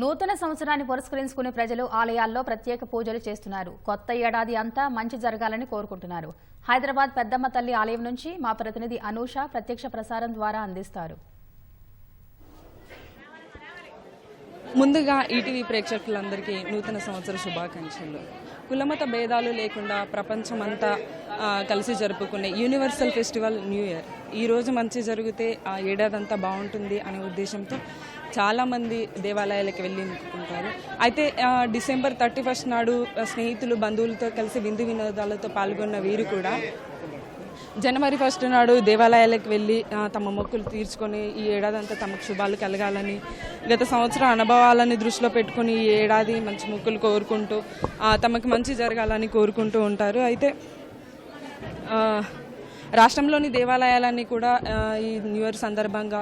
నూతన సంవత్సరాన్ని పురస్కరించుకుని ప్రజలు ఆలయాల్లో ప్రత్యేక పూజలు చేస్తున్నారు. కొత్త ఏడాది అంతా మంచి జరగాలని కోరుకుంటున్నారు. హైదరాబాద్ పెద్దమ్మ తల్లి ఆలయం నుంచి మా ప్రతినిధి అనూష ప్రత్యక్ష ప్రసారం ద్వారా అందిస్తారు. ముందుగా ఈటీవీ ప్రేక్షకులందరికీ నూతన సంవత్సర శుభాకాంక్షలు. కులమత భేదాలు లేకుండా ప్రపంచమంతా కలిసి జరుపుకునే యూనివర్సల్ ఫెస్టివల్ న్యూ ఇయర్. ఈ రోజు మంచి జరిగితే ఆ ఏడాదంతా బాగుంటుంది అనే ఉద్దేశంతో చాలామంది దేవాలయాలకు వెళ్ళి మొక్కుకుంటారు అయితే డిసెంబర్ థర్టీ ఫస్ట్ నాడు స్నేహితులు బంధువులతో కలిసి విందు వినోదాలతో పాల్గొన్న వీరు కూడా జనవరి ఫస్ట్ నాడు దేవాలయాలకు వెళ్ళి తమ మొక్కులు తీర్చుకొని ఈ ఏడాదంతా తమకు శుభాలు కలగాలని గత సంవత్సరం అనుభవాలని దృష్టిలో పెట్టుకొని ఈ ఏడాది మంచి మొక్కులు కోరుకుంటూ తమకు మంచి జరగాలని కోరుకుంటూ ఉంటారు. అయితే రాష్ట్రంలోని దేవాలయాలన్నీ కూడా ఈ న్యూ ఇయర్ సందర్భంగా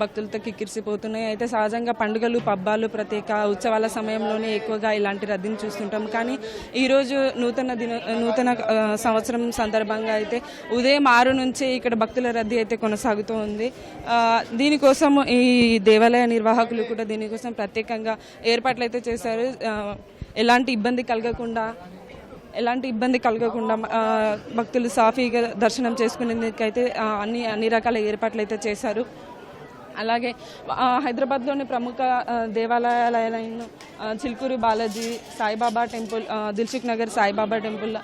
భక్తులతో కిక్కిరిసిపోతున్నాయి. అయితే సహజంగా పండుగలు పబ్బాలు ప్రత్యేక ఉత్సవాల సమయంలోనే ఎక్కువగా ఇలాంటి రద్దీని చూస్తుంటాం. కానీ ఈరోజు నూతన దిన నూతన సంవత్సరం సందర్భంగా అయితే ఉదయం ఆరు నుంచి ఇక్కడ భక్తుల రద్దీ అయితే కొనసాగుతూ ఉంది. దీనికోసం ఈ దేవాలయ నిర్వాహకులు కూడా దీనికోసం ప్రత్యేకంగా ఏర్పాట్లు అయితే చేశారు. ఎలాంటి ఇబ్బంది కలగకుండా ఎలాంటి ఇబ్బంది కలగకుండా భక్తులు సాఫీగా దర్శనం చేసుకునేందుకైతే అన్ని అన్ని రకాల ఏర్పాట్లు అయితే చేశారు. అలాగే హైదరాబాద్లోని ప్రముఖ దేవాలయాలైన చిల్కూరు చిలుకూరు బాలాజీ సాయిబాబా టెంపుల్ ఆ, Dilsukh Nagar Saibaba temple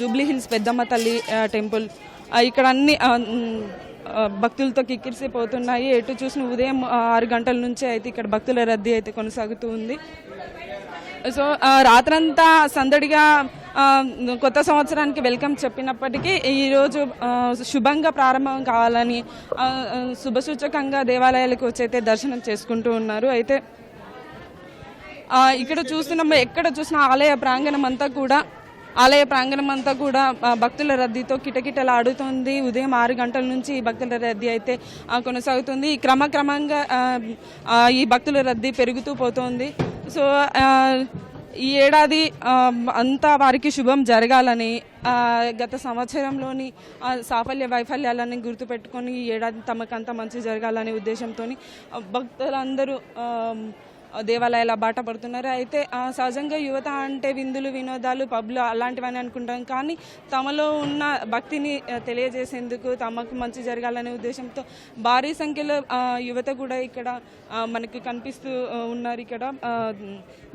Jubilee hills Peddamma Thalli temple ఇక్కడ అన్ని భక్తులతో కిక్కిరిసిపోతున్నాయి ఎటు చూసిన ఉదయం ఆరు గంటల నుంచే అయితే ఇక్కడ భక్తుల రద్దీ అయితే కొనసాగుతూ ఉంది. సో రాత్రంతా సందడిగా కొత్త సంవత్సరానికి వెల్కమ్ చెప్పినప్పటికీ ఈరోజు శుభంగా ప్రారంభం కావాలని శుభసూచకంగా దేవాలయాలకు వచ్చి అయితే దర్శనం చేసుకుంటూ ఉన్నారు. అయితే ఇక్కడ చూస్తున్నాము ఎక్కడ చూసినా ఆలయ ప్రాంగణం అంతా కూడా ఆలయ ప్రాంగణం అంతా కూడా భక్తుల రద్దీతో కిటకిటలాడుతుంది ఉదయం ఆరు గంటల నుంచి ఈ భక్తుల రద్దీ అయితే కొనసాగుతుంది. ఈ క్రమక్రమంగా ఈ భక్తుల రద్దీ పెరుగుతూ పోతోంది. సో ఈ ఏడాది అంతా వారికి శుభం జరగాలని గత సంవత్సరంలోని సాఫల్య వైఫల్యాలని గుర్తుపెట్టుకొని ఈ ఏడాది తమకంతా మంచి జరగాలనే ఉద్దేశంతో భక్తులందరూ దేవాలయాల బాట పడుతున్నారు. అయితే సహజంగా యువత అంటే విందులు వినోదాలు పబ్లు అలాంటివని అనుకుంటాం. కానీ తమలో ఉన్న భక్తిని తెలియజేసేందుకు తమకు మంచి జరగాలనే ఉద్దేశంతో భారీ సంఖ్యలో యువత కూడా ఇక్కడ మనకి కనిపిస్తూ ఉన్నారు ఇక్కడ.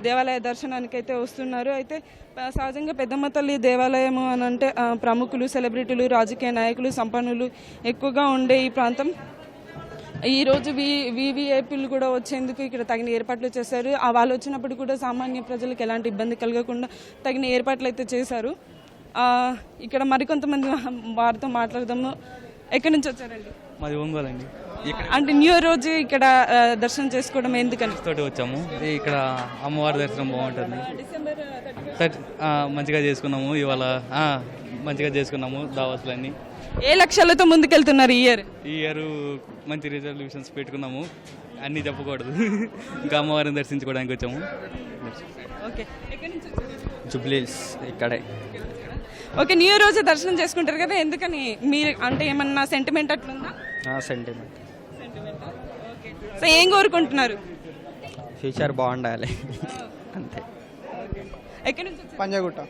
దేవాలయ దర్శనానికి అయితే వస్తున్నారు. అయితే సహజంగా పెద్దమ్మ తల్లి దేవాలయం అని అంటే ప్రముఖులు సెలబ్రిటీలు రాజకీయ నాయకులు సంపన్నులు ఎక్కువగా ఉండే ఈ ప్రాంతం. ఈ రోజు వివిఐపీలు కూడా వచ్చేందుకు ఇక్కడ తగిన ఏర్పాట్లు చేశారు. ఆ వాళ్ళు వచ్చినప్పుడు కూడా సామాన్య ప్రజలకు ఎలాంటి ఇబ్బంది కలగకుండా తగిన ఏర్పాట్లు అయితే చేశారు. ఆ, ఇక్కడ మరికొంతమంది వారితో మాట్లాడదాము. ఎక్కడి నుంచి వచ్చారండి? మాది ఒంగోలు అండి. అంటే న్యూ ఇయర్ రోజు ఇక్కడ దర్శనం చేసుకోవడం ఎందుకని? తోటి వచ్చాము. ఇక్కడ అమ్మవారి దర్శనం బాగుంటుంది. మంచిగా చేసుకున్నాము. ఇవాళ మంచిగా చేసుకున్నాము. దావతులన్నీ ఏ లక్ష్యాలతో ముందుకెళ్తున్నారు ఈ ఇయర్ ఈ ఇయర్ మంచి రిజల్యూషన్స్ పెట్టుకున్నాము. అన్నీ చెప్పకూడదు. ఇంకా అమ్మవారిని దర్శించుకోవడానికి వచ్చాము. ఓకే? జుబ్లీస్ ఇక్కడే. ఓకే న్యూ ఇయర్ రోజు దర్శనం చేసుకుంటారు కదా ఎందుకని మీరు అంటే ఏమన్నా సెంటిమెంట్ అట్లుందా? సెంటిమెంట్ సో ఏం కోరుకుంటున్నారు? ఫ్యూచర్ బాగుండాలి. అంతే. ఎక్కడి నుంచి? Panjagutta.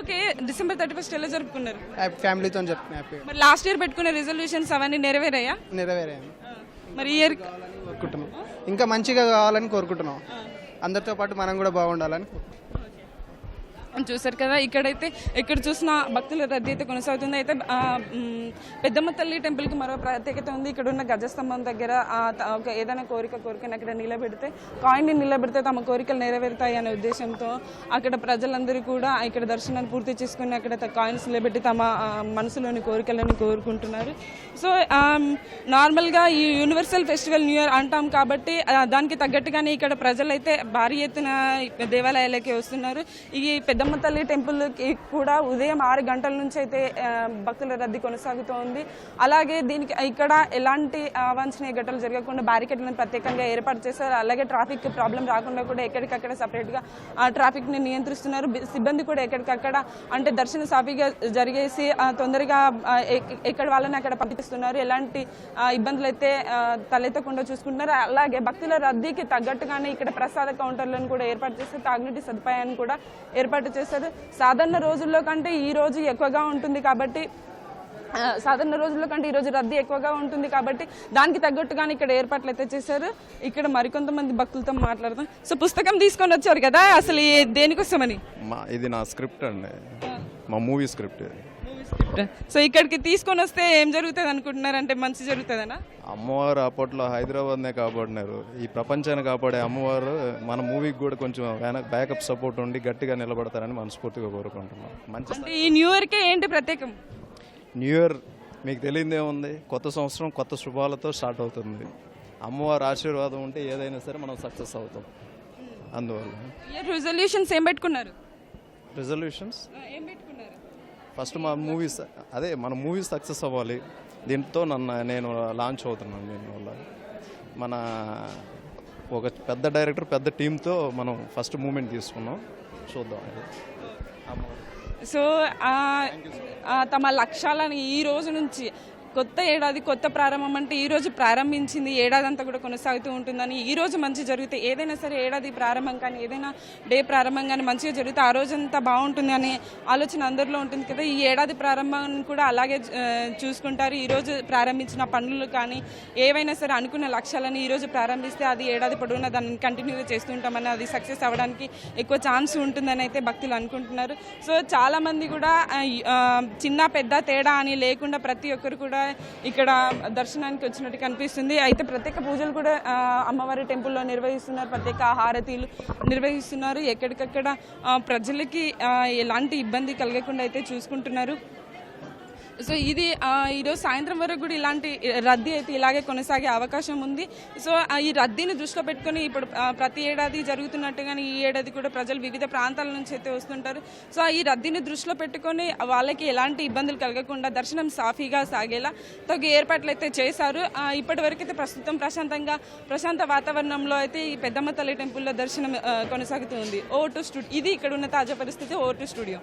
Okay December thirty first ఎలా జరుపుకున్నారు? హ్యాపీ ఫ్యామిలీతో హ్యాపీగా మరి లాస్ట్ ఇయర్ పెట్టుకున్న రెజల్యూషన్స్ అవన్నీ నెరవేరాయా? నెరవేరాను మరి ఇయర్ కోరుకుంటున్నాం. ఇంకా మంచిగా కావాలని కోరుకుంటున్నాం. అందరితో పాటు మనం కూడా బాగుండాలని. చూసారు కదా. ఇక్కడైతే ఎక్కడ చూసినా భక్తుల రద్దీ అయితే కొనసాగుతుంది. అయితే పెద్దమ్మ తల్లి టెంపుల్కి మరో ప్రత్యేకత ఉంది. ఇక్కడ ఉన్న గజస్తంభం దగ్గర ఒక ఏదైనా కోరిక కోరికని అక్కడ నిలబెడితే కాయిన్ని నిలబెడితే తమ కోరికలు నెరవేరుతాయి అనే ఉద్దేశంతో అక్కడ ప్రజలందరూ కూడా ఇక్కడ దర్శనాన్ని పూర్తి చేసుకుని అక్కడ కాయిన్స్ నిలబెట్టి తమ మనసులోని కోరికలను కోరుకుంటున్నారు. సో నార్మల్గా ఈ యూనివర్సల్ ఫెస్టివల్ న్యూ ఇయర్ అంటాం కాబట్టి దానికి తగ్గట్టుగానే ఇక్కడ ప్రజలైతే భారీ ఎత్తున దేవాలయాలకి వస్తున్నారు. ఈ పెద్ద పెద్దమ్మ తల్లి టెంపుల్కి కూడా ఉదయం ఆరు గంటల నుంచి అయితే భక్తుల రద్దీ కొనసాగుతోంది. అలాగే దీనికి ఇక్కడ ఎలాంటి అవాంఛనీయ ఘటనలు జరగకుండా బ్యారికేడ్లను ప్రత్యేకంగా ఏర్పాటు చేశారు. అలాగే ట్రాఫిక్ ప్రాబ్లం రాకుండా కూడా ఎక్కడికక్కడ సపరేట్గా ట్రాఫిక్ని నియంత్రిస్తున్నారు. సిబ్బంది కూడా ఎక్కడికక్కడ అంటే దర్శన సాఫీగా జరిగేసి తొందరగా ఎక్కడ వాళ్ళని అక్కడ పంపిస్తున్నారు. ఎలాంటి ఇబ్బందులు అయితే తలెత్తకుండా చూసుకుంటున్నారు. అలాగే భక్తుల రద్దీకి తగ్గట్టుగానే ఇక్కడ ప్రసాద కౌంటర్లను కూడా ఏర్పాటు చేస్తే తాగునీటి సదుపాయాన్ని కూడా ఏర్పాటు చేస్తారు సాధారణ రోజుల్లో కంటే ఈ రోజు ఎక్కువగా ఉంటుంది కాబట్టి సాధారణ రోజుల్లో కంటే ఈ రోజు రద్దీ ఎక్కువగా ఉంటుంది కాబట్టి దానికి తగ్గట్టుగానే ఇక్కడ ఏర్పాట్లు అయితే చేశారు. ఇక్కడ మరికొంతమంది భక్తులతో మాట్లాడదాం. సో పుస్తకం తీసుకొని వచ్చారు కదా అసలు దేనికోసమని? మా ఇది నా స్క్రిప్ట్ అండి. మా మూవీ స్క్రిప్ట్. సో ఇక్కడికి తీసుకొని వస్తే ఏం జరుగుతుంది అనుకుంటున్నారు? అంటే మంచి జరుగుతుందనా? అమ్మవారు అప్పట్లో హైదరాబాద్నే కాపాడినారు. ఈ ప్రపంచాన్ని కాపాడే అమ్మవారు మన మూవీకి కూడా కొంచెం బ్యాకప్ సపోర్ట్ ఉండి గట్టిగా నిలబడతారని మనస్ఫూర్తిగా కోరుకుంటున్నాం. మంచి అంటే ఈ న్యూ ఇయర్కే ఏంటి ప్రత్యేకం? న్యూ ఇయర్ మీకు తెలియదే ఉంది. కొత్త సంవత్సరం కొత్త శుభాలతో స్టార్ట్ అవుతుంది. అమ్మవారి ఆశీర్వాదం ఉంటే ఏదైనా సరే మనం సక్సెస్ అవుతాం. అందువల్ల. రిజల్యూషన్స్ ఏం పెట్టుకున్నారు? రిజల్యూషన్స్? ఏం పెట్టుకున్నారు? ఫస్ట్ మా మూవీస్ అదే మన మూవీస్ సక్సెస్ అవ్వాలి. దీంతో నన్ను నేను లాంచ్ అవుతున్నాను దీనివల్ల మన ఒక పెద్ద డైరెక్టర్ పెద్ద టీంతో మనం ఫస్ట్ మూమెంట్ తీసుకున్నాం. చూద్దాం సో తమ లక్ష్యాలను ఈ రోజు నుంచి కొత్త ఏడాది కొత్త ప్రారంభం అంటే ఈ రోజు ప్రారంభించింది ఏడాది అంతా కూడా కొనసాగుతూ ఉంటుందని ఈ రోజు మంచి జరిగితే ఏదైనా సరే ఏడాది ప్రారంభం కానీ ఏదైనా డే ప్రారంభం కానీ మంచిగా జరిగితే ఆ రోజంతా బాగుంటుంది అనే ఆలోచన అందరిలో ఉంటుంది కదా. ఈ ఏడాది ప్రారంభం కూడా అలాగే చూసుకుంటారు. ఈరోజు ప్రారంభించిన పనులు కానీ ఏవైనా సరే అనుకున్న లక్ష్యాలను ఈరోజు ప్రారంభిస్తే అది ఏడాది పొడవునా దాన్ని కంటిన్యూగా చేస్తుంటామని అది సక్సెస్ అవ్వడానికి ఎక్కువ ఛాన్స్ ఉంటుందని అయితే భక్తులు అనుకుంటున్నారు. సో చాలామంది కూడా చిన్న పెద్ద తేడా అని లేకుండా ప్రతి ఒక్కరు కూడా ఇక్కడ దర్శనానికి వచ్చినట్టు కనిపిస్తుంది. అయితే ప్రత్యేక పూజలు కూడా అమ్మవారి టెంపుల్లో నిర్వహిస్తున్నారు. ప్రత్యేక హారతీలు నిర్వహిస్తున్నారు. ఎక్కడికక్కడ ఆ, ప్రజలకి ఎలాంటి ఇబ్బంది కలగకుండా అయితే చూసుకుంటున్నారు. సో ఇది ఈరోజు సాయంత్రం వరకు కూడా ఇలాంటి రద్దీ అయితే ఇలాగే కొనసాగే అవకాశం ఉంది. సో ఈ రద్దీని దృష్టిలో పెట్టుకొని ఇప్పుడు ప్రతి ఏడాది జరుగుతున్నట్టుగానే ఈ ఏడాది కూడా ప్రజలు వివిధ ప్రాంతాల నుంచి అయితే వస్తుంటారు. సో ఈ రద్దీని దృష్టిలో పెట్టుకొని వాళ్ళకి ఎలాంటి ఇబ్బందులు కలగకుండా దర్శనం సాఫీగా సాగేలా తగు ఏర్పాట్లు అయితే చేశారు. ఇప్పటి వరకు అయితే ప్రస్తుతం ప్రశాంతంగా ప్రశాంత వాతావరణంలో అయితే ఈ పెద్దమ్మ తల్లి టెంపుల్లో దర్శనం కొనసాగుతుంది కొనసాగుతూ ఉంది. ఓ టు స్టూడియో ఇది ఇక్కడ ఉన్న తాజా పరిస్థితి. Over to studio.